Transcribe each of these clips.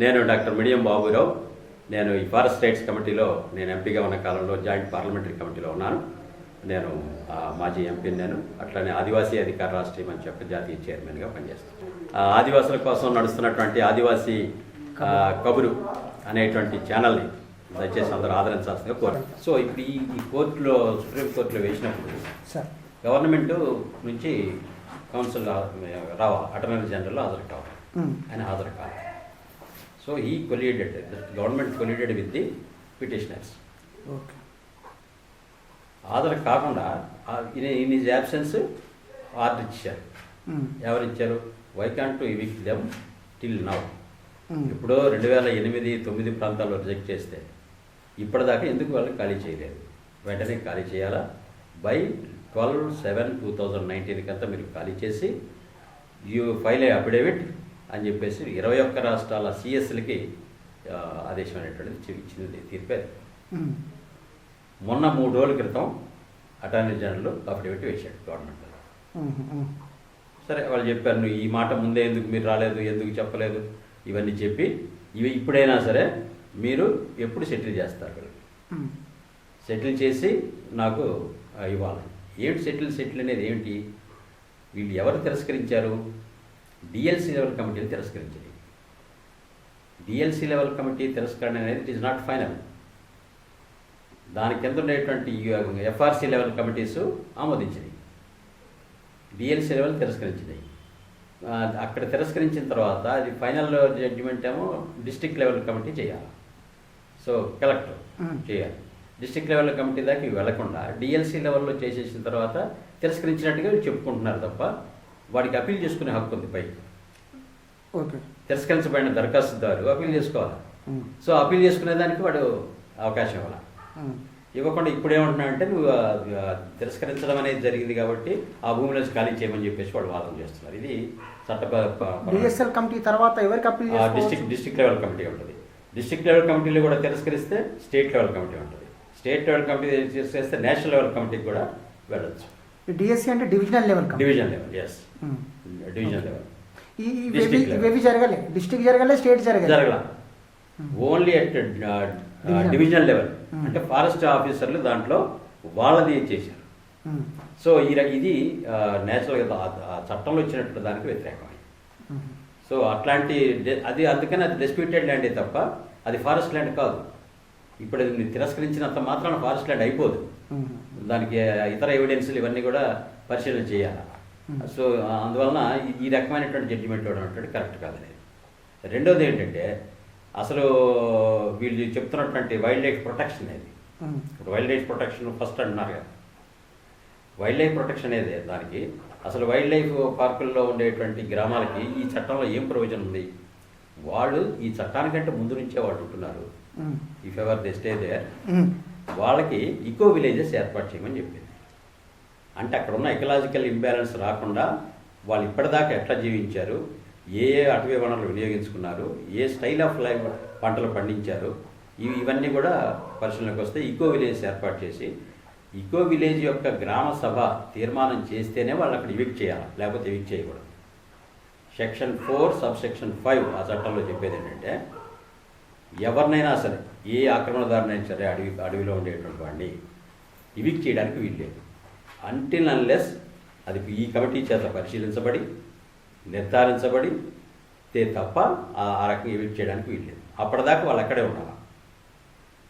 నేను doctor medium Baburao. నేను ఈ ఫారెస్ట్ రైట్స్ కమిటీలో నేను ఎంపీగా ఉన్న కాలంలో జాయింట్ పార్లమెంటరీ కమిటీలో ఉన్నాను. నేను మాజీ ఎంపీ నేను. అట్లనే ఆదివాసీ అధికార రాష్ట్రీయ మంచి యొక్క జాతీయ చైర్మన్గా పనిచేస్తాను. ఆ, ఆదివాసుల కోసం నడుస్తున్నటువంటి ఆదివాసీ కబురు అనేటువంటి ఛానల్ని దయచేసి అందరూ ఆదరించాల్సిందిగా కోరు సో ఇప్పుడు ఈ కోర్టులో సుప్రీంకోర్టులో వేసినప్పుడు గవర్నమెంట్ నుంచి కౌన్సిల్ రావాలి అటర్నరీ జనరల్ హాజరు కావాలి. ఆయన హాజరు కావాలి. సో ఈ collided government collided with the petitioners okay హాజరు కాకుండా ఇన్ ఈజ్ యాబ్సెన్స్ ఆర్డర్ ఇచ్చారు. ఎవరు ఇచ్చారు why can't to evict them till now. ఎప్పుడో రెండు వేల ఎనిమిది తొమ్మిది ప్రాంతాల్లో రిజెక్ట్ చేస్తే ఇప్పటిదాకా ఎందుకు వాళ్ళని ఖాళీ చేయలేదు? వెంటనే ఖాళీ చేయాలా? By twelve seven two thousand నైన్టీన్కి అంతా మీరు ఖాళీ చేసి యూ ఫైల్ ఏ అఫిడేవిట్ అని చెప్పేసి ఇరవై ఒక్క రాష్ట్రాల సిఎస్లకి ఆదేశం అనేటువంటిది ఇచ్చి- ఇచ్చింది తీర్పేది. మొన్న మూడు రోజుల క్రితం అటార్నీ జనరల్ అఫిడేవిట్ వేశాడు గవర్నమెంట్. సరే వాళ్ళు చెప్పారు నువ్వు ఈ మాట ముందే ఎందుకు మీరు రాలేదు ఎందుకు చెప్పలేదు? ఇవన్నీ చెప్పి ఇవి ఇప్పుడైనా సరే మీరు ఎప్పుడు సెటిల్ చేస్తారు వీళ్ళు మ్మ్. సెటిల్ చేసి నాకు ఇవ్వాలి. ఏమిటి సెటిల్ సెటిల్ అనేది ఏమిటి? వీళ్ళు ఎవరు తిరస్కరించారు? డిఎల్సి లెవెల్ కమిటీలు తిరస్కరించింది డిఎల్సి లెవెల్ కమిటీ తిరస్కరణ అనేది ఇట్ ఈస్ నాట్ ఫైనల్ దాని కింద ఉండేటువంటి ఎఫ్ఆర్సి లెవెల్ కమిటీస్ ఆమోదించినాయి డిఎల్సి లెవెల్ తిరస్కరించినాయి అక్కడ తిరస్కరించిన తర్వాత అది ఫైనల్ జడ్జిమెంట్ ఏమో డిస్టిక్ లెవెల్ కమిటీ చేయాలి. So collector. చేయాలి. డిస్టిక్ లెవెల్ కమిటీ దాకా ఇవి వెళ్ళకుండా డిఎల్సి లెవెల్లో చేసేసిన తర్వాత తిరస్కరించినట్టుగా చెప్పుకుంటున్నారు తప్ప వాడికి అప్పీల్ చేసుకునే హక్కు ఉంది పైకి. ఓకే. తిరస్కరించబడిన దరఖాస్తుదారు అప్పీల్ చేసుకోవాలి. సో అప్పీల్ చేసుకునే దానికి వాడు అవకాశం ఇవ్వాలి. ఇవ్వకుండా ఇప్పుడు ఏమంటున్నా అంటే నువ్వు తిరస్కరించడం అనేది జరిగింది కాబట్టి ఆ భూమిలో ఖాళీ చేయమని చెప్పేసి వాళ్ళు వాదన చేస్తున్నారు. ఇది చట్ట కమిటీ తర్వాత ఎవరికి డిస్టిక్ డిస్టిక్ లెవెల్ కమిటీ ఉంటుంది. డిస్టిక్ లెవెల్ కమిటీలు కూడా తిరస్కరిస్తే స్టేట్ లెవెల్ కమిటీ ఉంటుంది. స్టేట్ లెవెల్ కమిటీ తిరస్కరిస్తే నేషనల్ లెవెల్ కమిటీకి కూడా వెళ్ళొచ్చు. డిఎస్సి అంటే divisional level division level yes. Division level ఇవేవి. ఇవేవి జరగలే డిస్ట్రిక్ట్ జరగలే స్టేట్ జరగలే జరగల only at Division. Division level Hmm. అంటే ఫారెస్ట్ ఆఫీసర్లు దాంట్లో వాళ్ళది చేశారు. సో ఈ ర- ఇది నేచురల్గా ఆ చట్టంలో వచ్చినట్టు దానికి వ్యతిరేకమైంది. సో అట్లాంటి డి- అది అందుకని అది డిస్ప్యూటెడ్ ల్యాండే తప్ప అది ఫారెస్ట్ ల్యాండ్ కాదు ఇప్పుడు అది తిరస్కరించినంత మాత్రాన ఫారెస్ట్ ల్యాండ్ అయిపోదు మ్మ్. దానికి ఇతర ఎవిడెన్స్లు ఇవన్నీ కూడా పరిశీలన చేయాలి Hmm. సో అందువలన ఈ- రకమైనటువంటి జడ్జిమెంట్ ఇవ్వడం కరెక్ట్ కాదనేది రెండోది ఏంటంటే అసలు వీళ్ళు చెప్తున్నటువంటి వైల్డ్ లైఫ్ ప్రొటెక్షన్ అనేది. ఇప్పుడు వైల్డ్ లైఫ్ ప్రొటెక్షన్ ఫస్ట్ అంటున్నారు కదా వైల్డ్ లైఫ్ ప్రొటెక్షన్ అనేది దానికి అసలు వైల్డ్ లైఫ్ పార్కుల్లో ఉండేటువంటి గ్రామాలకి ఈ చట్టంలో ఏం ప్రయోజనం ఉంది వాళ్ళు ఈ చట్టానికంటే ముందు నుంచే వాళ్ళు ఉంటున్నారు. If ever they stay there. వాళ్ళకి ఈకో విలేజెస్ ఏర్పాటు చేయమని చెప్పింది. అంటే అక్కడ ఉన్న ఎకలాజికల్ ఇంబ్యాలెన్స్ రాకుండా వాళ్ళు ఇప్పటిదాకా ఎట్లా జీవించారు ఏ ఏ అటవీ వనరులు వినియోగించుకున్నారు ఏ స్టైల్ ఆఫ్ లైఫ్ పంటలు పండించారు ఇవి ఇవన్నీ కూడా పరిశీలనకు వస్తే ఈకో విలేజ్ ఏర్పాటు చేసి ఈకో విలేజ్ యొక్క గ్రామ సభ తీర్మానం చేస్తేనే వాళ్ళు అక్కడ ఇవిక్ట్ చేయాలి లేకపోతే ఇవిక్ట్ చేయకూడదు. Section four sub section five ఆ చట్టంలో చెప్పేది ఏంటంటే ఎవరినైనా సరే ఏ ఆక్రమణదారునైనా సరే అడవి అడవిలో ఉండేటువంటి వాడిని ఇవిక్ చేయడానికి వీల్లేదు అంటిల్ అన్లెస్ అది ఈ కమిటీ చేత పరిశీలించబడి నిర్ధారించబడి తే తప్ప ఆ రకంగా ఇవిక్ చేయడానికి వీల్లేదు అప్పటిదాకా వాళ్ళు అక్కడే ఉండాలి?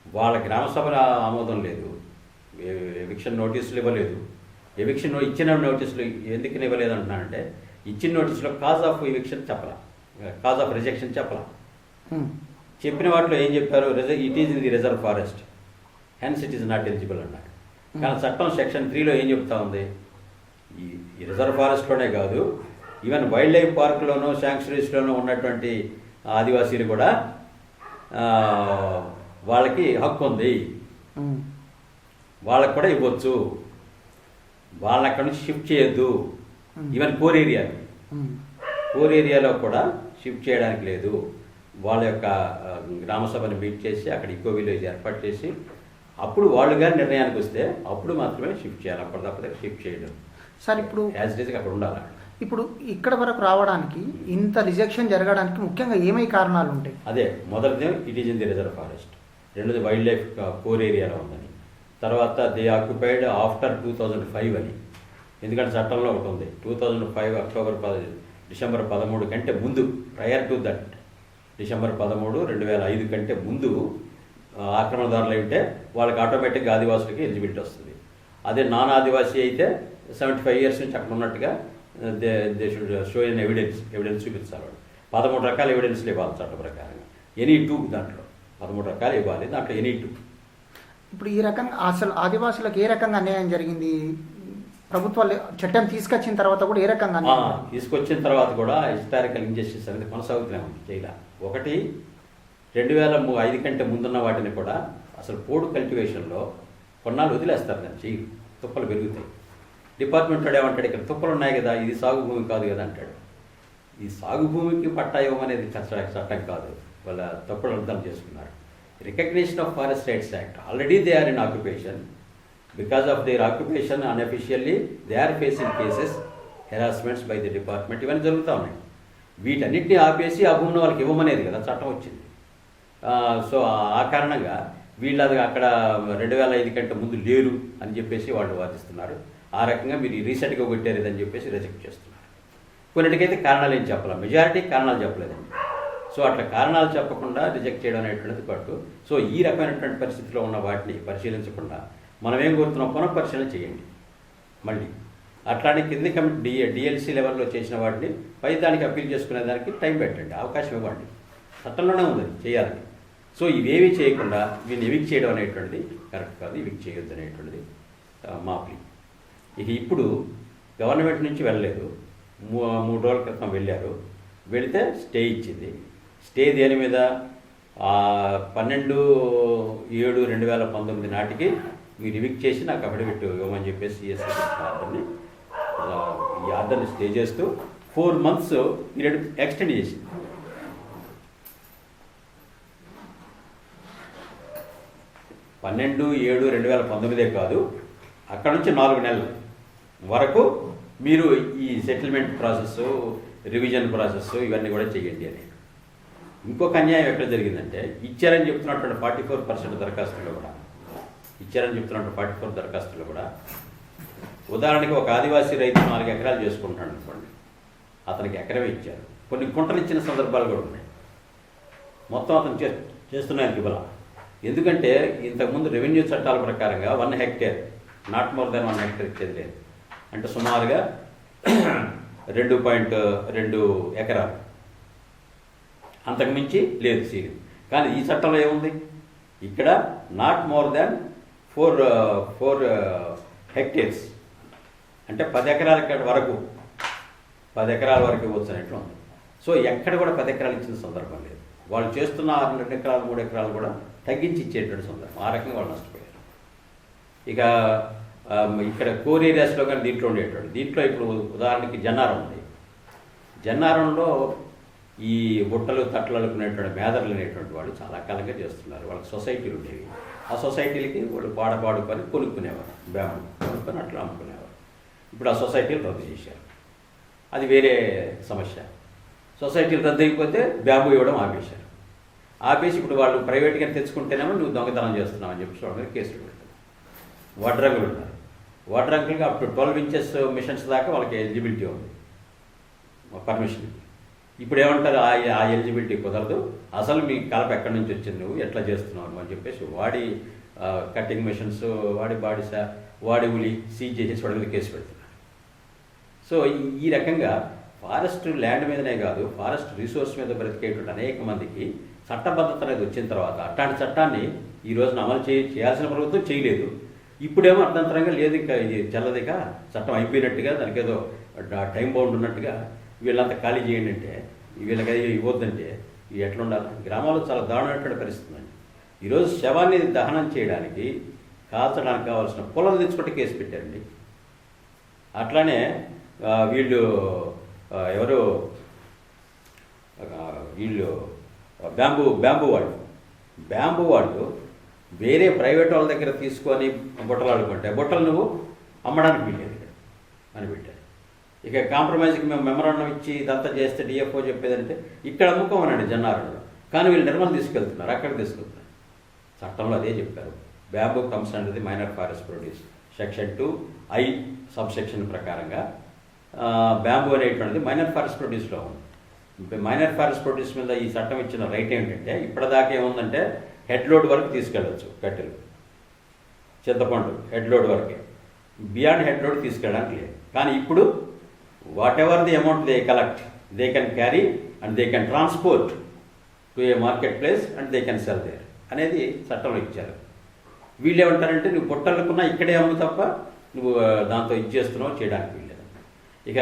వాళ్ళ గ్రామ సభల ఆమోదం లేదు. ఎవిక్షన్ నోటీసులు ఇవ్వలేదు. ఎవిక్షన్ ఇచ్చిన నోటీసులు ఎందుకు ఇవ్వలేదు అంటున్నానంటే ఇచ్చిన నోటీసులో కాజ్ ఆఫ్ ఎవిక్షన్ చెప్పలా. కాజ్ ఆఫ్ రిజెక్షన్ చెప్పలా. Hmm. చెప్పిన వాటిలో ఏం చెప్పారు it is in the reserve forest hence it is not eligible అన్నారు కానీ చట్టం సెక్షన్ త్రీలో ఏం చెప్తా ఉంది? ఈ ఈ రిజర్వ్ ఫారెస్ట్లోనే కాదు ఈవెన్ వైల్డ్ లైఫ్ పార్క్లోనూ శాంక్చురీస్లోనూ ఉన్నటువంటి ఆదివాసీలు కూడా వాళ్ళకి హక్కు ఉంది. మ్మ్. వాళ్ళకి కూడా ఇవ్వచ్చు. వాళ్ళని అక్కడి నుంచి షిఫ్ట్ చేయొద్దు. ఈవెన్ కోర్ ఏరియాకి మ్మ్. కోర్ ఏరియాలో కూడా షిఫ్ట్ చేయడానికి లేదు. వాళ్ళ యొక్క ఆ, గ్రామ సభను మీట్ చేసి అక్కడ ఈకో విలేజ్ ఏర్పాటు చేసి అప్పుడు వాళ్ళు కానీ నిర్ణయానికి వస్తే అప్పుడు మాత్రమే షిఫ్ట్ చేయాలి. అప్పుడు తప్పదే షిఫ్ట్ చేయడం. సార్ ఇప్పుడు యాజ్ ఈస్గా అక్కడ ఉండాలి ఇప్పుడు ఇక్కడ వరకు రావడానికి ఇంత రిజెక్షన్ జరగడానికి ముఖ్యంగా ఏమై కారణాలు ఉంటాయి? అదే మొదటిది it is in the reserve forest రెండోది వైల్డ్ లైఫ్ కోర్ ఏరియాలో ఉందని. తర్వాత they occupied after two thousand five అని. ఎందుకంటే చట్టంలో ఒకటి ఉంది. టూ థౌజండ్ ఫైవ్ అక్టోబర్ పద డిసెంబర్ పదమూడు కంటే ముందు ప్రయర్ టు దట్ డిసెంబర్ పదమూడు రెండు వేల ఐదు కంటే ముందు ఆక్రమణదారులు అయితే వాళ్ళకి ఆటోమేటిక్గా ఆదివాసులకి ఎలిజిబిలిటీ వస్తుంది. అదే నాన్ ఆదివాసీ అయితే సెవెంటీ ఫైవ్ ఇయర్స్ నుంచి అక్కడ ఉన్నట్టుగా they they should show in evidence evidence చూపించాలి వాళ్ళు. పదమూడు రకాల ఎవిడెన్స్లు ఇవ్వాలి చట్ట ప్రకారంగా. ఎనీ టూ దాంట్లో. పదమూడు రకాలు ఇవ్వాలి. దాంట్లో ఎనీ టూ ఇప్పుడు ఈ రకంగా అసలు ఆదివాసులకు ఏ రకంగా అన్యాయం జరిగింది? ప్రభుత్వాలు చట్టం తీసుకొచ్చిన తర్వాత కూడా ఏ రకంగా? తీసుకొచ్చిన తర్వాత కూడా హిస్టారికల్ ఇంజస్టిస్ అనేది కొనసాగుతూనే ఉంది జైలా ఒకటి రెండు వేల ఐదు కంటే ముందున్న వాటిని కూడా అసలు పోడు కల్టివేషన్లో కొన్నాళ్ళు వదిలేస్తారు దాన్ని చెయ్యి. తుప్పలు పెరుగుతాయి. డిపార్ట్మెంట్ వాడు ఏమంటాడు ఇక్కడ తుప్పలు ఉన్నాయి కదా ఇది సాగు భూమి కాదు కదా అంటాడు. ఈ సాగు భూమికి పట్టా ఇవ్వమనేది చట్ట కాదు. వాళ్ళ తప్పులు అర్థం చేసుకున్నారు. Recognition of forest rights act. Already they are in occupation. Because of their occupation unofficially they are facing cases harassments by the department ఇవన్నీ జరుగుతూ ఉన్నాయి. వీటన్నిటిని ఆపేసి ఆ భూమిని వాళ్ళకి ఇవ్వమనేది కదా చట్టం వచ్చింది. సో ఆ- ఆ కారణంగా వీళ్ళు అది అక్కడ రెండు వేల ఐదు కంటే ముందు లేరు అని చెప్పేసి వాళ్ళు వాదిస్తున్నారు. ఆ రకంగా మీరు రీసెంట్గా కొట్టారు ఇదని చెప్పేసి రిజెక్ట్ చేస్తున్నారు. కొన్నిటికైతే కారణాలు ఏం చెప్పాలి? మెజారిటీ కారణాలు చెప్పలేదండి. సో అట్లా కారణాలు చెప్పకుండా రిజెక్ట్ చేయడం అనేటువంటిది పట్టు. సో ఈ రకమైనటువంటి పరిస్థితిలో ఉన్న వాటిని పరిశీలించకుండా మనం ఏం కోరుతున్నాం? పునఃపరిశీలన చేయండి. మళ్ళీ అట్లానే కింది కమిటీ డిఏ డిఎల్సీ లెవెల్లో చేసిన వాటిని పై దానికి అప్పీల్ చేసుకునే దానికి టైం పెట్టండి అవకాశం ఇవ్వండి. చట్టంలోనే ఉంది అది చేయాలని సో ఇవేవి చేయకుండా వీళ్ళు ఎవిక్ చేయడం అనేటువంటిది కరెక్ట్ కాదు ఎవిక్ చేయొద్దు అనేటువంటిది మా ప్లీ ఇక ఇప్పుడు గవర్నమెంట్ నుంచి వెళ్ళలేదు. మూ మూడు రోజుల క్రితం వెళ్ళారు. వెళితే స్టే ఇచ్చింది. స్టే దేని మీద? పన్నెండు ఏడు రెండు వేల పంతొమ్మిది నాటికి మీరు రివిక్ట్ చేసి నాకు అఫిడవిట్ ఇవ్వమని చెప్పేసి సిఎస్సి ఆర్డర్ని ఈ ఆర్డర్ని స్టే చేస్తూ ఫోర్ మంత్స్ పీరియడ్ ఎక్స్టెండ్ చేసింది. పన్నెండు ఏడు రెండు వేల పంతొమ్మిదే కాదు అక్కడ నుంచి నాలుగు నెలలు వరకు మీరు ఈ సెటిల్మెంట్ ప్రాసెస్ రివిజన్ ప్రాసెస్ ఇవన్నీ కూడా చేయండి అని. ఇంకొక అన్యాయం ఎక్కడ జరిగిందంటే ఇచ్చారని చెప్తున్నటువంటి ఫార్టీ ఫోర్ పర్సెంట్ దరఖాస్తులు కూడా. ఇచ్చారని చెప్తున్నాడు ఫార్టీ ఫోర్ దరఖాస్తులు కూడా. ఉదాహరణకి ఒక ఆదివాసీ రైతు నాలుగు ఎకరాలు చేసుకుంటాడు అనుకోండి. అతనికి ఎకరమే ఇచ్చారు. కొన్ని కుంటలు ఇచ్చిన సందర్భాలు కూడా ఉన్నాయి. మొత్తం అతను చే చేస్తున్నానికి బల ఎందుకంటే ఇంతకుముందు రెవెన్యూ చట్టాల ప్రకారంగా one hectare not more than one hectare ఇచ్చేది లేదు. అంటే సుమారుగా రెండు పాయింట్ రెండు ఎకరాలు. అంతకుమించి లేదు సీలింగ్ కానీ ఈ చట్టంలో ఏముంది? ఇక్కడ not more than four four hectares. అంటే పది ఎకరాల వరకు పది ఎకరాల వరకు ఇవ్వచ్చు ఉంది. సో ఎక్కడ కూడా పది ఎకరాలు ఇచ్చిన సందర్భం లేదు. వాళ్ళు చేస్తున్న ఆరు రెండు ఎకరాలు మూడు ఎకరాలు కూడా తగ్గించి ఇచ్చేటువంటి సందర్భం. ఆ రకంగా వాళ్ళు నష్టపోయారు. ఇక ఇక్కడ కోర్ ఏరియాస్లో కానీ దీంట్లో ఉండేటువంటి దీంట్లో ఇప్పుడు ఉదాహరణకి జన్నారం ఉంది. జన్నారంలో ఈ బుట్టలు తట్టలు అనుకునేటువంటి మేదర్లు అనేటువంటి వాళ్ళు చాలా కాలంగా చేస్తున్నారు. వాళ్ళకి సొసైటీలు ఉండేవి. ఆ సొసైటీలకి వాళ్ళు పాడ పాడుకొని కొనుక్కునేవారు బ్యాము కొనుక్కొని అట్లా అమ్ముకునేవారు. ఇప్పుడు ఆ సొసైటీలు రద్దు చేశారు. అది వేరే సమస్య. సొసైటీలు రద్దు అయిపోతే బ్యాంబు ఇవ్వడం ఆపేశారు. ఆపేసి ఇప్పుడు వాళ్ళు ప్రైవేట్గా తెచ్చుకుంటేనేమో నువ్వు దొంగతనం చేస్తున్నావు అని చెప్పి వాళ్ళ మీద కేసులు పెడుతున్నావు వడ్రంగులు ఉన్నారు. వడ్రంగులకి అప్పుడు టు ట్వెల్వ్ ఇంచెస్ మిషన్స్ దాకా వాళ్ళకి ఎలిజిబిలిటీ ఉంది. పర్మిషన్. ఇప్పుడు ఏమంటారు ఆ ఆ ఎలిజిబిలిటీ కుదరదు. అసలు మీ కలప ఎక్కడి నుంచి వచ్చింది నువ్వు? ఎట్లా చేస్తున్నావు అని చెప్పేసి వాడి కటింగ్ మిషన్స్ వాడి బాడీ వాడి ఉలి సీజ్ చేసేసి వాడి మీద కేసు పెడుతున్నారు. సో ఈ- రకంగా ఫారెస్ట్ ల్యాండ్ మీదనే కాదు ఫారెస్ట్ రిసోర్స్ మీద బ్రతికేటువంటి అనేక మందికి చట్టబద్ధత అనేది వచ్చిన తర్వాత అట్లాంటి చట్టాన్ని ఈ రోజున అమలు చేయ చేయాల్సిన ప్రభుత్వం చేయలేదు. ఇప్పుడేమో అర్థంతరంగా లేదు ఇంకా ఇది చల్లదిగా చట్టం అయిపోయినట్టుగా దానికి ఏదో టైం బౌండ్ ఉన్నట్టుగా వీళ్ళంతా ఖాళీ చేయండి అంటే వీళ్ళకి అది ఇవ్వద్దంటే ఇవి ఎట్లా ఉండాలి? గ్రామాల్లో చాలా దారుణమైనటువంటి పరిస్థితి అండి ఈరోజు శవాన్ని దహనం చేయడానికి కాల్చడానికి కావాల్సిన పొలం తెచ్చుకుంటే కేసు పెట్టారండి. అట్లానే వీళ్ళు ఎవరు వీళ్ళు బ్యాంబూ బ్యాంబూ వాళ్ళు. బ్యాంబూ వాళ్ళు వేరే ప్రైవేట్ వాళ్ళ దగ్గర తీసుకొని బుట్టలు ఆడుకుంటే బుట్టలు నువ్వు అమ్మడానికి వీలేదు ఇక్కడ అని పెట్టారు. ఇక కాంప్రమైజ్కి మేము మెమరాండం ఇచ్చి ఇదంతా చేస్తే డిఎఫ్ఓ చెప్పేదంటే ఇక్కడ అమ్ముకోమనండి జన్నారులో కానీ వీళ్ళు నిర్మల్ తీసుకెళ్తున్నారు అక్కడ తీసుకెళ్తున్నారు. చట్టంలో అదే చెప్పారు. బ్యాంబూ కమ్స్ అనేది minor forest produce section two I sub section ప్రకారంగా బ్యాంబూ అనేటువంటిది మైనర్ ఫారెస్ట్ ప్రొడ్యూస్లో ఉంది. మైనర్ ఫారెస్ట్ ప్రొడ్యూస్ మీద ఈ చట్టం ఇచ్చిన రైట్ ఏంటంటే ఇప్పటిదాకా ఏముందంటే హెడ్ లోడ్ వరకు తీసుకెళ్ళచ్చు కట్టెలు. చింతపండు హెడ్ లోడ్ వరకే. బియాండ్ హెడ్ లోడ్ తీసుకెళ్ళడానికి లేదు. కానీ ఇప్పుడు whatever the amount they collect they can carry and they can transport to a market place and they can sell there అనేది చట్టంలో ఇచ్చారు. వీళ్ళు ఏమంటారంటే నువ్వు బుట్టలకున్నా ఇక్కడే అమ్ము తప్ప నువ్వు దాంతో ఇది చేస్తున్నావు చేయడానికి వీల్లేదు. ఇక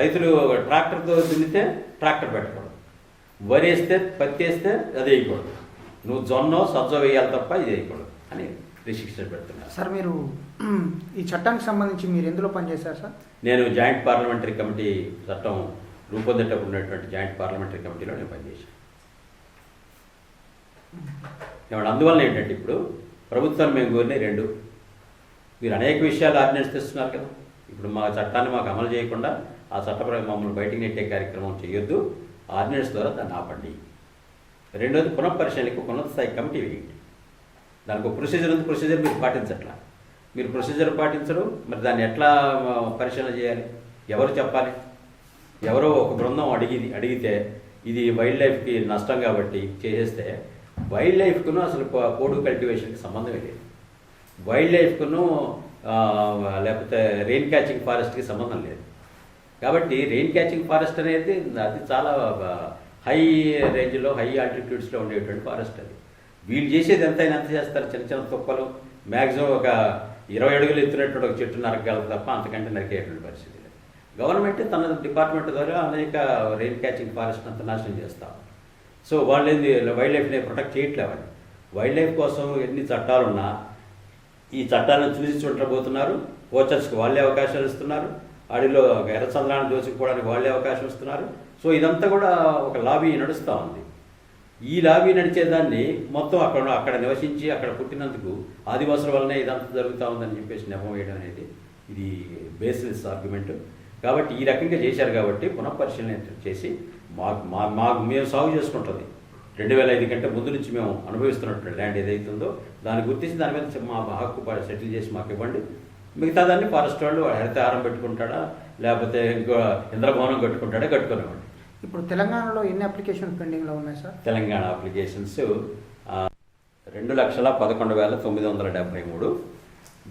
రైతులు ట్రాక్టర్తో దున్నితే ట్రాక్టర్ పెట్టకూడదు. వరి వేస్తే పత్తి వేస్తే అది వేయకూడదు. నువ్వు జొన్నో సజ్జ వేయాలి తప్ప ఇది వేయకూడదు అని రిస్ట్రిక్షన్ పెడుతున్నారు. సార్ మీరు ఈ చట్టానికి సంబంధించి మీరు ఎందులో పనిచేశారు సార్? నేను జాయింట్ పార్లమెంటరీ కమిటీ చట్టం రూపొందేటప్పుడు ఉన్నటువంటి జాయింట్ పార్లమెంటరీ కమిటీలో నేను పనిచేశాను. ఏమంటే అందువల్ల ఏంటంటే ఇప్పుడు ప్రభుత్వం మేము కోరినాయి రెండు. మీరు అనేక విషయాలు ఆర్డినెన్స్ తెస్తున్నారు కదా. ఇప్పుడు మా చట్టాన్ని మాకు అమలు చేయకుండా ఆ చట్టపరంగా మమ్మల్ని బయటికి నెట్టే కార్యక్రమం చేయొద్దు. ఆర్డినెన్స్ ద్వారా దాన్ని ఆపండి. రెండోది పునఃపరిశీలనకు ఉన్నత స్థాయి కమిటీ వేయండి. దానికి ఒక ప్రొసీజర్ ఉంది ప్రొసీజర్ మీరు పాటించట్లా. మీరు ప్రొసీజర్ పాటించరు మరి దాన్ని ఎట్లా పరిశీలన చేయాలి? ఎవరు చెప్పాలి? ఎవరో ఒక బృందం అడిగింది అడిగితే ఇది వైల్డ్ లైఫ్కి నష్టం కాబట్టి చేసేస్తే వైల్డ్ లైఫ్కును అసలు కోడు కల్టివేషన్కి సంబంధమే లేదు. వైల్డ్ లైఫ్కును లేకపోతే రెయిన్ క్యాచింగ్ ఫారెస్ట్కి సంబంధం లేదు. కాబట్టి రెయిన్ క్యాచింగ్ ఫారెస్ట్ అనేది అది చాలా హై రేంజ్లో హై ఆల్టిట్యూడ్స్లో ఉండేటువంటి ఫారెస్ట్ అది. వీళ్ళు చేసేది ఎంతైనా ఎంత చేస్తారు? చిన్న చిన్న తుప్పలు. మ్యాక్సిమం ఒక ఇరవై అడుగులు ఎత్తునటువంటి ఒక చెట్టు నరకగలరు తప్ప అంతకంటే నరికేటువంటి పరిస్థితి లేదు. గవర్నమెంట్ తన డిపార్ట్మెంట్ ద్వారా అనేక రెయిన్ క్యాచింగ్ ఫారెస్ట్ అంతా నాశనం చేస్తాం సో వాళ్ళు ఏంది వైల్డ్ లైఫ్ని ప్రొటెక్ట్ చేయట్లేవండి వైల్డ్ లైఫ్ కోసం ఎన్ని చట్టాలున్నా ఈ చట్టాలను చూసి చూడబోతున్నారు పోచర్స్కి వాళ్ళే అవకాశాలు ఇస్తున్నారు. అడిలో ఎర్రచంద్రాన్ని దోచుకోవడానికి వాళ్ళే అవకాశం ఇస్తున్నారు. సో ఇదంతా కూడా ఒక లాబీ నడుస్తూ ఉంది. ఈ లాబీ నడిచేదాన్ని మొత్తం అక్కడ అక్కడ నివసించి అక్కడ పుట్టినందుకు ఆదివాసుల వల్లనే ఇదంతా జరుగుతూ ఉందని చెప్పేసి నెపం వేయడం అనేది ఇది బేస్లెస్ ఆర్గ్యుమెంట్ కాబట్టి ఈ రకంగా చేశారు కాబట్టి పునఃపరిశీలన చేసి మాకు మా మాకు మేము సాగు చేసుకుంటుంది. రెండు వేల ఐదు కంటే ముందు నుంచి మేము అనుభవిస్తున్నట్టు ల్యాండ్ ఏదైతుందో దాన్ని గుర్తించి దాని మీద మా హక్కు సెటిల్ చేసి మాకు ఇవ్వండి. మిగతా దాన్ని ఫారెస్ట్ వాళ్ళు హరితహారం పెట్టుకుంటాడా? లేకపోతే ఇంకో ఇంద్రభవనం కట్టుకుంటాడా? కట్టుకునేవాడు. ఇప్పుడు తెలంగాణలో ఎన్ని అప్లికేషన్ పెండింగ్లో ఉన్నాయి సార్? తెలంగాణ అప్లికేషన్స్ రెండు లక్షల పదకొండు వేల తొమ్మిది వందల డెబ్బై మూడు.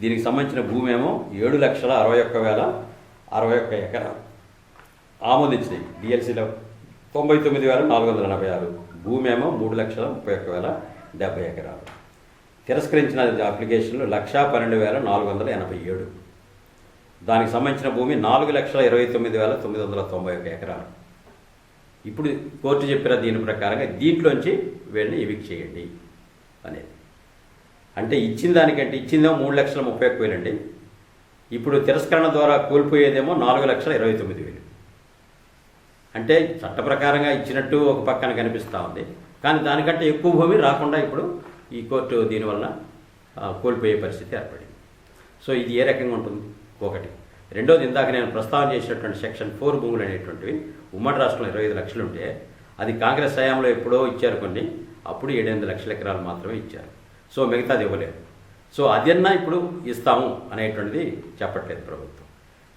దీనికి సంబంధించిన భూమి ఏమో ఏడు లక్షల అరవై ఒక్క వేల అరవై ఒక్క ఎకరాలు ఆమోదించినాయి డిఎల్సీలో తొంభై తొమ్మిది వేల నాలుగు వందల ఎనభై ఆరు. భూమి ఏమో మూడు లక్షల ముప్పై ఒక్క వేల డెబ్బై ఎకరాలు. తిరస్కరించిన అప్లికేషన్లు లక్షా పన్నెండు వేల నాలుగు వందల ఎనభై ఏడు. దానికి సంబంధించిన భూమి నాలుగు లక్షల ఇరవై తొమ్మిది వేల తొమ్మిది వందల తొంభై ఒక ఎకరాలు. ఇప్పుడు కోర్టు చెప్పిన దీని ప్రకారంగా దీంట్లోంచి వీళ్ళని ఎవిక్ చేయండి అనేది. అంటే ఇచ్చిన దానికంటే ఇచ్చిందేమో మూడు లక్షల ముప్పై ఒక్క వేలండి. ఇప్పుడు తిరస్కరణ ద్వారా కోల్పోయేదేమో నాలుగు లక్షల ఇరవై తొమ్మిది వేలు. అంటే చట్ట ప్రకారంగా ఇచ్చినట్టు ఒక పక్కన కనిపిస్తూ ఉంది. కానీ దానికంటే ఎక్కువ భూమి రాకుండా ఇప్పుడు ఈ కోర్టు దీనివల్ల కోల్పోయే పరిస్థితి ఏర్పడింది. సో ఇది ఏ రకంగా ఉంటుంది? ఒకటి. రెండోది ఇందాక నేను ప్రస్తావన చేసినటువంటి సెక్షన్ ఫోర్ భూములు అనేటువంటివి. ఉమ్మడి రాష్ట్రంలో ఇరవై ఐదు లక్షలు ఉంటే అది కాంగ్రెస్ హయాంలో ఎప్పుడో ఇచ్చారు కొన్ని అప్పుడు ఏడెనిమిది లక్షల ఎకరాలు మాత్రమే ఇచ్చారు. సో మిగతాది ఇవ్వలేదు. సో అదన్నా ఇప్పుడు ఇస్తాము అనేటువంటిది చెప్పట్లేదు ప్రభుత్వం.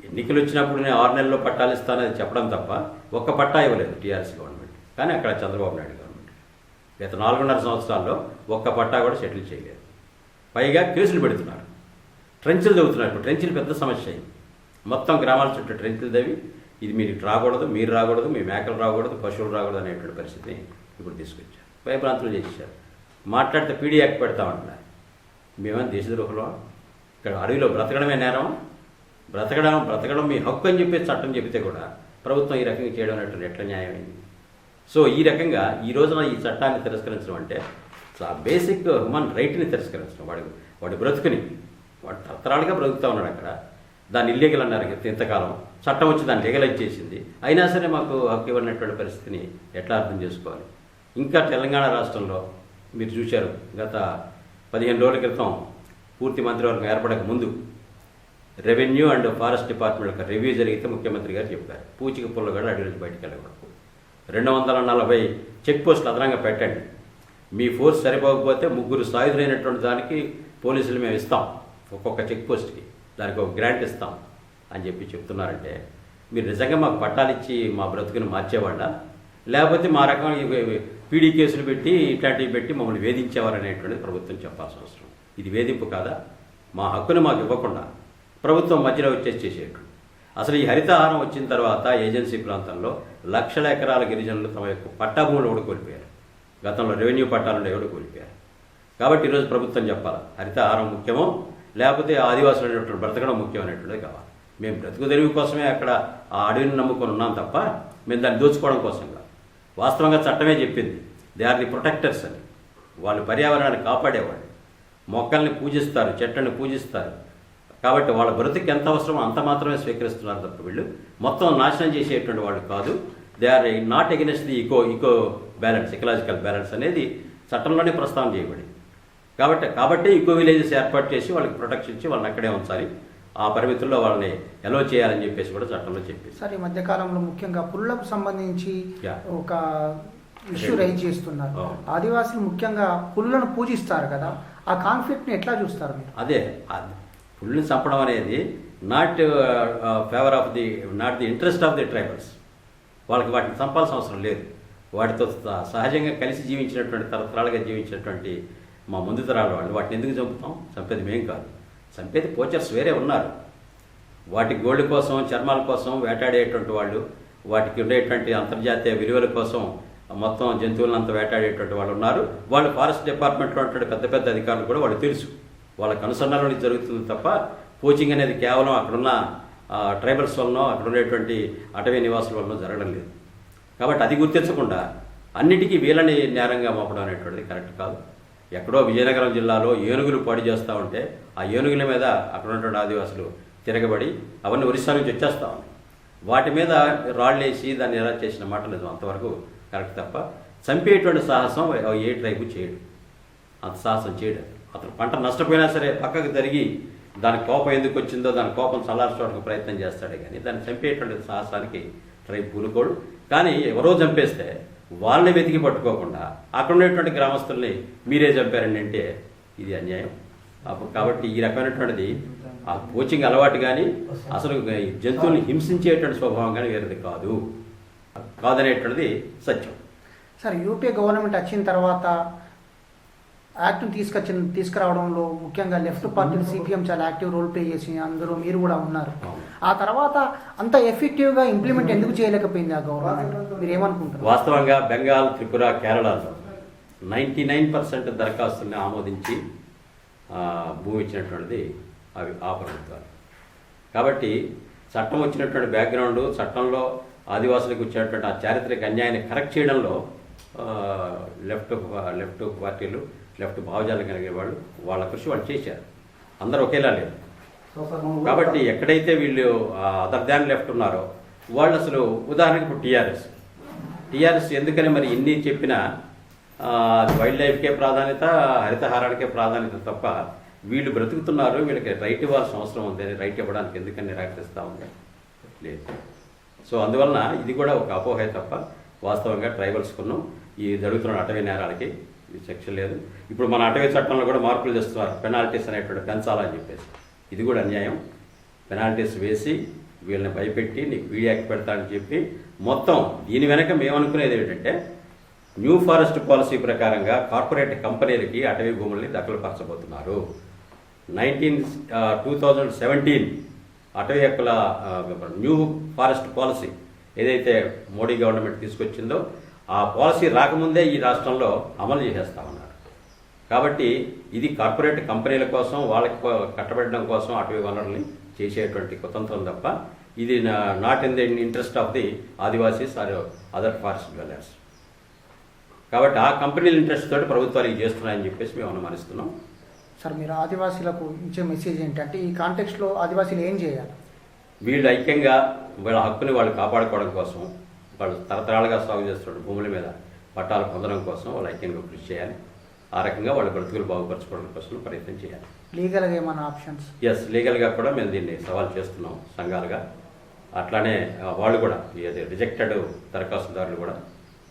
ఎన్నికలు వచ్చినప్పుడు నేను ఆరు నెలల్లో పట్టాలు ఇస్తానని చెప్పడం తప్ప ఒక్క పట్టా ఇవ్వలేదు టీఆర్ఎస్ గవర్నమెంట్. కానీ అక్కడ చంద్రబాబు నాయుడు గవర్నమెంట్. గత నాలుగున్నర సంవత్సరాల్లో ఒక్క పట్టా కూడా సెటిల్ చేయలేదు. పైగా కేసులు పెడుతున్నారు. ట్రెంచులు తవ్వుతున్నారు. ఇప్పుడు ట్రెంచులు పెద్ద సమస్య అయింది. మొత్తం గ్రామాల చుట్టూ ట్రెంచులు తవ్వి ఇది మీరు రాకూడదు మీరు రాకూడదు మీ మేకలు రాకూడదు పశువులు రాకూడదు అనేటువంటి పరిస్థితిని ఇప్పుడు తీసుకొచ్చారు. భయభ్రాంతులు చేశారు మాట్లాడితే పీడీ యాక్ట్ పెడతామంటున్నారు మేమేమైనా దేశద్రోహులు ఇక్కడ అడవిలో బ్రతకడమే నేరం. బ్రతకడం బ్రతకడం మీ హక్కు అని చెప్పి చట్టం చెబితే కూడా ప్రభుత్వం ఈ రకంగా చేయడం అనేటువంటి ఎట్లా న్యాయమైంది సో ఈ రకంగా ఈ రోజున ఈ చట్టాన్ని తిరస్కరించడం అంటే బేసిక్ హ్యూమన్ రైట్ని తిరస్కరించడం. వాడి వాడి బ్రతుకుని వాడు తరతరాలుగా బ్రతుకుతా ఉన్నాడు అక్కడ. దాన్ని ఇల్లీగల్ అన్నారు ఇంతకాలం. చట్టం వచ్చి దాన్ని లీగలైజ్ చేసింది. అయినా సరే మాకు హక్కు ఇవ్వనటువంటి పరిస్థితిని ఎట్లా అర్థం చేసుకోవాలి? ఇంకా తెలంగాణ రాష్ట్రంలో మీరు చూశారు గత పదిహేను రోజుల క్రితం పూర్తి మంత్రివర్గం ఏర్పడక ముందు రెవెన్యూ అండ్ ఫారెస్ట్ డిపార్ట్మెంట్ యొక్క రివ్యూ జరిగితే ముఖ్యమంత్రి గారు చెప్పారు. పూచిక పుల్ల కూడా అడవి బయటికి వెళ్ళకూడదు. రెండు వందల నలభై చెక్ పోస్టులు అదనంగా పెట్టండి. మీ ఫోర్స్ సరిపోకపోతే ముగ్గురు సాయుధులైనటువంటి దానికి పోలీసులు మేము ఇస్తాం ఒక్కొక్క చెక్ పోస్ట్కి. దానికి ఒక గ్రాంట్ ఇస్తాం. అని చెప్పి చెప్తున్నారంటే మీరు నిజంగా మాకు పట్టాలు ఇచ్చి మా బ్రతుకుని మార్చేవాళ్ళ? లేకపోతే మా రకం పీడీ కేసులు పెట్టి ఇట్లాంటివి పెట్టి మమ్మల్ని వేధించేవారు అనేటువంటిది ప్రభుత్వం చెప్పాల్సిన అవసరం. ఇది వేధింపు కాదా? మా హక్కును మాకు ఇవ్వకుండా ప్రభుత్వం మధ్యలో వచ్చేసి చేసేట్టు అసలు ఈ హరితహారం వచ్చిన తర్వాత ఏజెన్సీ ప్రాంతంలో లక్షల ఎకరాల గిరిజనులు తమ యొక్క పట్టా భూములు కూడా కోల్పోయారు? గతంలో రెవెన్యూ పట్టాలను ఎవరు కోల్పోయారు? కాబట్టి ఈరోజు ప్రభుత్వం చెప్పాలి హరితహారం ముఖ్యమో లేకపోతే ఆదివాసులు అనేటువంటి బ్రతకడం ముఖ్యం అనేటువంటిది కావాలి. మేము బ్రతుకు తెరువు కోసమే అక్కడ ఆ అడవిని నమ్ముకొని ఉన్నాం తప్ప మేము దాన్ని దోచుకోవడం కోసం కాదు. వాస్తవంగా చట్టమే చెప్పింది దే ఆర్ ది ప్రొటెక్టర్స్ అని. వాళ్ళు పర్యావరణాన్ని కాపాడేవాళ్ళు. మొక్కల్ని పూజిస్తారు చెట్లను పూజిస్తారు. కాబట్టి వాళ్ళ బ్రతుకు ఎంత అవసరమో అంత మాత్రమే స్వీకరిస్తున్నారు తప్ప వీళ్ళు. మొత్తం నాశనం చేసేటువంటి వాళ్ళు కాదు. They are not against the eco eco balance ecological balance అనేది చట్టంలోనే ప్రస్తావన చేయబడింది. కాబట్టి కాబట్టి ఈకో విలేజెస్ ఏర్పాటు చేసి వాళ్ళకి ప్రొటెక్షన్ ఇచ్చి వాళ్ళని అక్కడే ఉంచాలి. ఆ పరిమితుల్లో వాళ్ళని ఎలో చేయాలని చెప్పేసి కూడా చట్టంలో చెప్పింది సార్ ఈ మధ్య కాలంలో ముఖ్యంగా పుల్లకు సంబంధించి. ఒక ఇష్యూ రైజ్ చేస్తున్నారు. ఆదివాసులు ముఖ్యంగా పుల్లను పూజిస్తారు కదా ఆ కాన్ఫ్లిక్ట్ని ఎట్లా చూస్తారు మీరు? అదే పుల్ని చంపడం అనేది not favour of the not the interest of the tribals వాళ్ళకి వాటిని చంపాల్సిన అవసరం లేదు. వాటితో సహజంగా కలిసి జీవించినటువంటి తరతరాలుగా జీవించినటువంటి మా ముందు తరాల వాళ్ళు వాటిని ఎందుకు చంపుతాం? చంపేది మేం కాదు. చంపేది పోచర్స్ వేరే ఉన్నారు. వాటి గోల్డ్ కోసం చర్మాల కోసం వేటాడేటువంటి వాళ్ళు వాటికి ఉండేటువంటి అంతర్జాతీయ విలువల కోసం మొత్తం జంతువులను అంతా వేటాడేటువంటి వాళ్ళు ఉన్నారు. వాళ్ళు ఫారెస్ట్ డిపార్ట్మెంట్లో ఉన్నటువంటి పెద్ద పెద్ద అధికారులు కూడా వాళ్ళు తెలుసు. వాళ్ళ కనుసన్నలో జరుగుతుంది తప్ప పోచింగ్ అనేది కేవలం అక్కడున్న ట్రైబల్స్ వలనో అక్కడ ఉండేటువంటి అటవీ నివాసుల వలన జరగడం లేదు. కాబట్టి అది గుర్తించకుండా అన్నిటికీ వీళ్ళని నేరంగా మోపడం అనేటువంటిది కరెక్ట్ కాదు. ఎక్కడో విజయనగరం జిల్లాలో ఏనుగులు పాడి చేస్తూ ఉంటే ఆ ఏనుగుల మీద అక్కడ ఉన్నటువంటి ఆదివాసులు తిరగబడి అవన్నీ ఒరిస్సా నుంచి వచ్చేస్తూ ఉన్నాయి. వాటి మీద రాళ్ళేసి దాన్ని ఎలా చేసిన మాట లేదు. అంతవరకు కరెక్ట్ తప్ప చంపేటువంటి సాహసం ఏ ట్రైపు చేయడు. అంత సాహసం చేయడు. అతను పంట నష్టపోయినా సరే పక్కకు జరిగి దాని కోపం ఎందుకు వచ్చిందో దాని కోపం చల్లార్చడానికి ప్రయత్నం చేస్తాడే కానీ దాన్ని చంపేటువంటి సాహసానికి ట్రైపు పూనుకోడు కానీ ఎవరో చంపేస్తే వాళ్ళని వెతికి పట్టుకోకుండా అక్కడ ఉండేటువంటి గ్రామస్తుల్ని మీరే చంపారండి అంటే ఇది అన్యాయం. అప్పుడు కాబట్టి ఈ రకమైనటువంటిది ఆ కోచింగ్ అలవాటు కానీ అసలు జంతువుల్ని హింసించేటువంటి స్వభావం కానీ వేరేది కాదు. కాదనేటువంటిది సత్యం. సార్ యూపీ గవర్నమెంట్ వచ్చిన తర్వాత యాక్ట్ని తీసుకొచ్చిన తీసుకురావడంలో ముఖ్యంగా లెఫ్ట్ పార్టీ సిపిఎం చాలా యాక్టివ్ రోల్ ప్లే చేసి అందరూ మీరు కూడా ఉన్నారు. ఆ తర్వాత అంత ఎఫెక్టివ్గా ఇంప్లిమెంట్ ఎందుకు చేయలేకపోయింది ఆ గవర్నమెంట్ మీరు ఏమనుకుంటారు వాస్తవంగా బెంగాల్ త్రిపుర కేరళలో నైంటీ నైన్ పర్సెంట్ దరఖాస్తుల్ని ఆమోదించి భూమి ఇచ్చినటువంటిది అవి ఆ ప్రభుత్వాలు. కాబట్టి చట్టం వచ్చినటువంటి బ్యాక్గ్రౌండ్ చట్టంలో ఆదివాసులకు వచ్చేటువంటి ఆ చారిత్రక అన్యాయాన్ని కరెక్ట్ చేయడంలో లెఫ్ట్ లెఫ్ట్ పార్టీలు లెఫ్ట్ భావజాలం కలిగిన వాళ్ళు వాళ్ళ కృషి వాళ్ళు చేశారు. అందరూ ఒకేలా లేరు. కాబట్టి ఎక్కడైతే వీళ్ళు అదర్ దాన్ లెఫ్ట్ ఉన్నారో వాళ్ళు అసలు ఉదాహరణకి ఇప్పుడు టీఆర్ఎస్. టీఆర్ఎస్ ఎందుకని మరి ఎన్ని చెప్పినా వైల్డ్ లైఫ్కే ప్రాధాన్యత హరితహారానికే ప్రాధాన్యత తప్ప వీళ్ళు బ్రతుకుతున్నారు వీళ్ళకి రైట్ ఇవ్వాల్సిన అవసరం ఉంది అని రైట్ ఇవ్వడానికి ఎందుకని నిరాకరిస్తూ ఉంది? లేదు. సో అందువలన ఇది కూడా ఒక అపోహే తప్ప వాస్తవంగా ట్రైబల్స్కును ఈ జరుగుతున్న అటవీ నేరాలకి ఇది శిక్ష లేదు. ఇప్పుడు మన అటవీ చట్టంలో కూడా మార్పులు చేస్తున్నారు. పెనాల్టీస్ అనేటువంటి పెంచాలని చెప్పేసి. ఇది కూడా అన్యాయం. పెనాల్టీస్ వేసి వీళ్ళని భయపెట్టి నీకు వీడియాకి పెడతానని చెప్పి మొత్తం దీని వెనక మేము అనుకునేది ఏంటంటే న్యూ ఫారెస్ట్ పాలసీ ప్రకారంగా కార్పొరేట్ కంపెనీలకి అటవీ భూముల్ని దఖలుపరచబోతున్నారు. నైన్టీన్ టూ థౌజండ్ సెవెంటీన్ అటవీ హక్కుల న్యూ ఫారెస్ట్ పాలసీ ఏదైతే మోడీ గవర్నమెంట్ తీసుకొచ్చిందో ఆ పాలసీ రాకముందే ఈ రాష్ట్రంలో అమలు చేసేస్తా ఉన్నారు. కాబట్టి ఇది కార్పొరేట్ కంపెనీల కోసం వాళ్ళకి కట్టబెట్టడం కోసం అటవీ వనరుల్ని చేసేటువంటి కుతంత్రం తప్ప ఇది not in the interest of the Adivasis or other forest dwellers కాబట్టి ఆ కంపెనీల ఇంట్రెస్ట్ తోటి ప్రభుత్వాలు ఇది చేస్తున్నాయని చెప్పేసి మేము అనుమానిస్తున్నాం. సార్ మీరు ఆదివాసీలకు ఇచ్చే మెసేజ్ ఏంటంటే ఈ కాంటెక్స్లో ఆదివాసీలు ఏం చేయాలి? వీళ్ళు ఐక్యంగా వీళ్ళ హక్కుని వాళ్ళు కాపాడుకోవడం కోసం వాళ్ళు తరతరాలుగా సాగు చేస్తున్న భూముల మీద పట్టాలు పొందడం కోసం వాళ్ళు ఐక్యంగా కృషి చేయాలి. ఆ రకంగా వాళ్ళ బ్రతుకులు బాగుపరచుకోవడం కోసం ప్రయత్నం చేయాలి. లీగల్గా ఏమైనా ఆప్షన్స్? ఎస్ లీగల్గా కూడా మేము దీన్ని సవాల్ చేస్తున్నాం సంఘాలుగా. అట్లానే వాళ్ళు కూడా ఇది రిజెక్టెడ్ దరఖాస్తుదారులు కూడా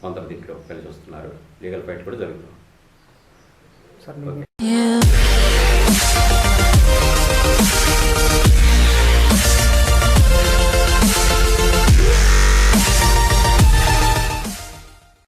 కొందరు దీంట్లో కలిసి వస్తున్నారు లీగల్ ఫైట్ కూడా జరుగుతుంది.